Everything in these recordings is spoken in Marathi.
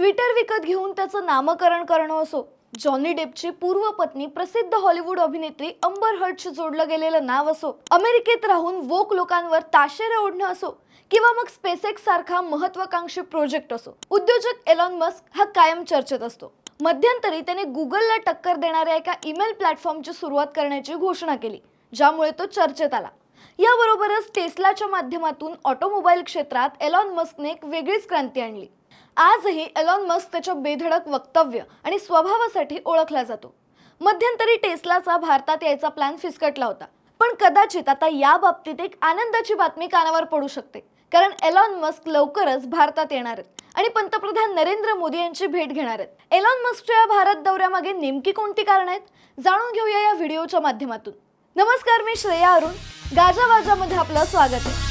ट्विटर विकत घेऊन त्याचं नामकरण करणं असो. जॉनी डेपची पूर्व पत्नी प्रसिद्ध हॉलिवूड अभिनेत्री अंबर हर्टशी जोडलं गेलेलं नाव असो. अमेरिकेत राहून वोक लोकांवर ताशेरे ओढणं असो किंवा मग स्पेसेक्स सारखा महत्वाकांक्षी प्रोजेक्ट असो. उद्योजक एलॉन मस्क हा कायम चर्चेत असतो. मध्यंतरी त्याने गुगलला टक्कर देणाऱ्या एका ईमेल प्लॅटफॉर्मची सुरुवात करण्याची घोषणा केली ज्यामुळे तो चर्चेत आला. याबरोबरच टेस्लाच्या माध्यमातून ऑटोमोबाईल क्षेत्रात एलॉन मस्कने एक वेगळीच क्रांती आणली. आजही एलॉन मस्क त्याच्या बेधडक वक्तव्य आणि स्वभावासाठी ओळखला जातो. मध्यंतरी टेस्लाचा भारतात यायचा प्लॅन फिसकटला होता. पण कदाचित आता या बाबतीत एक आनंदाची बातमी कानावर पडू शकते. कारण एलॉन मस्क लवकरच भारतात येणार आहेत आणि पंतप्रधान नरेंद्र मोदी यांची भेट घेणार आहेत. एलॉन मस्कच्या या भारत दौऱ्यामागे नेमकी कोणती कारण आहेत? जाणून घेऊया या व्हिडिओच्या माध्यमातून. नमस्कार मी श्रेया अरुण. गाजावाजामध्ये आपलं स्वागत आहे.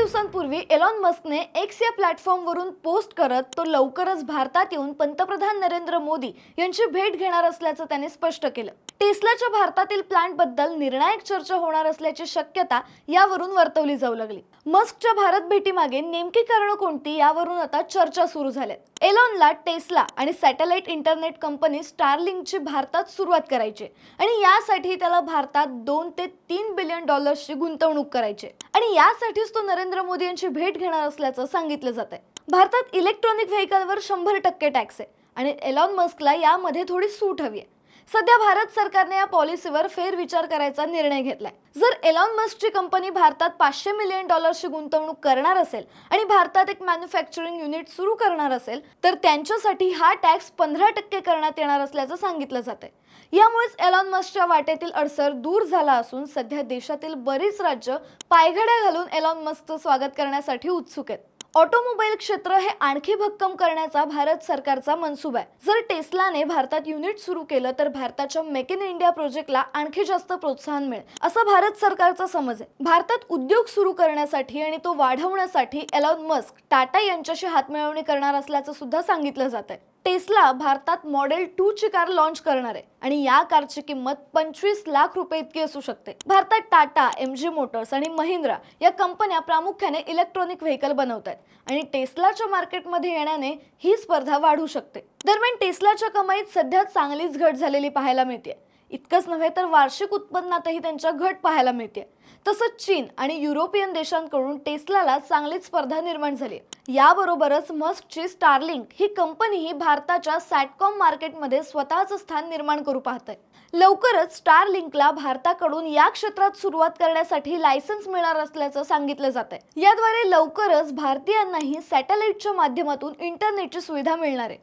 दिवसांपूर्वी एलॉन मस्कने एक्स या प्लॅटफॉर्मवरून पोस्ट करत तो लवकरच भारतात येऊन पंतप्रधान नरेंद्र मोदी यांची भेट घेणार असल्याचं त्याने स्पष्ट केलं. टेस्लाच्या भारतातील प्लांटबद्दल निर्णायक चर्चा होणार असल्याची शक्यता यावरून वर्तवली जाऊ लागली. मस्कच्या भारत भेटीमागे नेमकी कारणं कोणती यावरून आता चर्चा सुरू झाल्यात. एलॉनला टेस्ला आणि सॅटेलाइट इंटरनेट कंपनी स्टारलिंकची भारतात सुरुवात करायची आणि यासाठी त्याला भारतात दोन ते तीन बिलियन डॉलर्सची गुंतवणूक करायची. आणि यासाठीच तो नरेंद्र मोदी यांची भेट घेणार असल्याचं सांगितलं जात आहे भारतात इलेक्ट्रॉनिक व्हेकलवर शंभर टक्के टॅक्स आहे आणि एलॉन मस्कला यामध्ये थोडी सूट हवी आहे. सध्या भारत सरकारने या पॉलिसीवर फेरविचार करायचा निर्णय घेतलाय. जर एलॉन मस्कची कंपनी भारतात पाचशे मिलियन डॉलरची गुंतवणूक करणार असेल आणि भारतात एक मॅन्युफॅक्चरिंग युनिट सुरू करणार असेल तर त्यांच्यासाठी हा टॅक्स पंधरा टक्के करण्यात येणार असल्याचं सांगितलं जात आहे यामुळेच एलॉन मस्कच्या वाटेतील अडसर दूर झाला असून सध्या देशातील बरीच राज्य पायघड्या घालून एलॉन मस्कचं स्वागत करण्यासाठी उत्सुक आहेत. ऑटोमोबाईल क्षेत्र हे आणखी भक्कम करण्याचा भारत सरकारचा मनसूब आहे. जर टेस्लाने भारतात युनिट सुरू केलं तर भारताच्या मेक इन इंडिया प्रोजेक्टला आणखी जास्त प्रोत्साहन मिळेल असा भारत सरकारचा समज आहे. भारतात उद्योग सुरू करण्यासाठी आणि तो वाढवण्यासाठी एलॉन मस्क टाटा यांच्याशी हातमिळवणी करणार असल्याचं सुद्धा सांगितलं जात आहे टेस्ला भारतात मॉडेल टू ची कार लॉन्च करणार आहे. आणि या कारची किंमत पंचवीस लाख रुपये इतकी असू शकते. भारतात टाटा एम जी मोटर्स आणि महिंद्रा या कंपन्या प्रामुख्याने इलेक्ट्रॉनिक व्हेकल बनवत आहेत आणि टेस्लाच्या मार्केटमध्ये येण्याने ही स्पर्धा वाढू शकते. दरम्यान टेस्लाच्या कमाईत सध्या चांगलीच घट झालेली पाहायला मिळते इतकंच नव्हे तर वार्षिक उत्पन्नातही त्यांच्या घट पाहायला मिळते तसंच चीन आणि युरोपियन देशांकडून टेस्लाला चांगलीच स्पर्धा निर्माण झाली याबरोबरच मस्कची स्टारलिंक ही कंपनीही भारताच्या सॅटकॉम मार्केटमध्ये स्वतःचं स्थान निर्माण करू पाहत आहे लवकरच स्टारलिंकला भारताकडून या क्षेत्रात सुरुवात करण्यासाठी लायसन्स मिळणार असल्याचं सांगितलं जात आहे याद्वारे लवकरच भारतीयांनाही सॅटेलाइटच्या माध्यमातून इंटरनेटची सुविधा मिळणार आहे.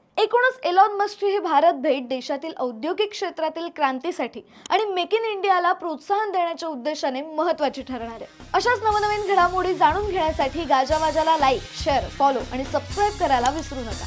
म्हणूनच एलॉन मस्कची ही भारत भेट देशातील औद्योगिक क्षेत्रातील क्रांतीसाठी आणि मेक इन इंडियाला प्रोत्साहन देण्याच्या उद्देशाने महत्वाची ठरणार आहे. अशाच नवनवीन घडामोडी जाणून घेण्यासाठी गाजावाजाला लाईक शेअर फॉलो आणि सबस्क्राईब करायला विसरू नका.